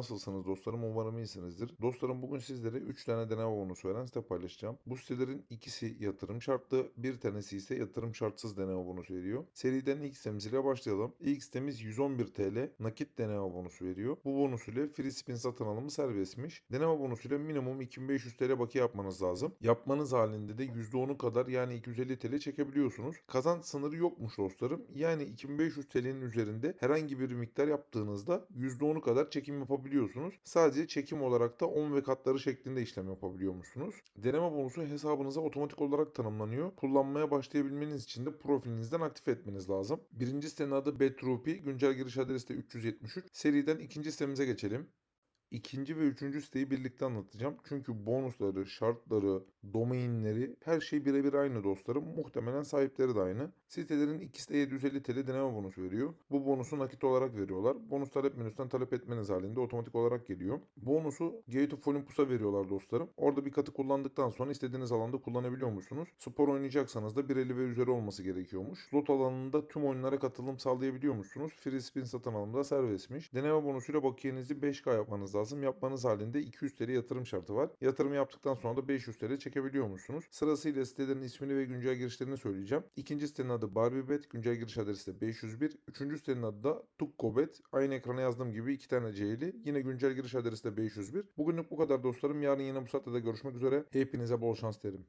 Nasılsınız dostlarım? Umarım iyisinizdir. Dostlarım bugün sizlere 3 tane deneme bonusu veren site paylaşacağım. Bu sitelerin ikisi yatırım şartlı, bir tanesi ise yatırım şartsız deneme bonusu veriyor. Seriden ilk sitemiz başlayalım. İlk sitemiz 111 TL nakit deneme bonusu veriyor. Bu bonus ile free spin satın alımı serbestmiş. Deneme bonusu ile minimum 2500 TL bakiye yapmanız lazım. Yapmanız halinde de %10'u kadar yani 250 TL çekebiliyorsunuz. Kazanç sınırı yokmuş dostlarım. Yani 2500 TL'nin üzerinde herhangi bir miktar yaptığınızda %10'u kadar çekim yapabiliyorsunuz. Sadece çekim olarak da 10 ve katları şeklinde işlem yapabiliyormuşsunuz. Deneme bonusu hesabınıza otomatik olarak tanımlanıyor. Kullanmaya başlayabilmeniz için de profilinizden aktif etmeniz lazım. Birinci sitenin adı Betrupi. Güncel giriş adresi de 373. Seriden ikinci sitemize geçelim. İkinci ve üçüncü siteyi birlikte anlatacağım. Çünkü bonusları, şartları, domainleri her şey birebir aynı dostlarım. Muhtemelen sahipleri de aynı. Sitelerin ikisi de 750 TL deneme bonusu veriyor. Bu bonusu nakit olarak veriyorlar. Bonus talep menüsünden talep etmeniz halinde otomatik olarak geliyor. Bonusu Gate of Olympus'a veriyorlar dostlarım. Orada bir katı kullandıktan sonra istediğiniz alanda kullanabiliyor musunuz? Spor oynayacaksanız da 1.50 ve üzeri olması gerekiyormuş. Slot alanında tüm oyunlara katılım sağlayabiliyor musunuz? Free spin satın alımda serbestmiş. Deneme bonusuyla bakiyenizi 5K yapmanız lazım. Yapmanız halinde 200 TL yatırım şartı var. Yatırım yaptıktan sonra da 500 TL çekebiliyor musunuz? Sırasıyla sitelerin ismini ve güncel girişlerini söyleyeceğim. İkinci sitenin adı BarbieBet. Güncel giriş adresi de 501. Üçüncü sitenin adı da TukkoBet. Aynı ekrana yazdığım gibi iki tane C'li. Yine güncel giriş adresi de 501. Bugünlük bu kadar dostlarım. Yarın yine bu saatte de görüşmek üzere. Hepinize bol şans derim.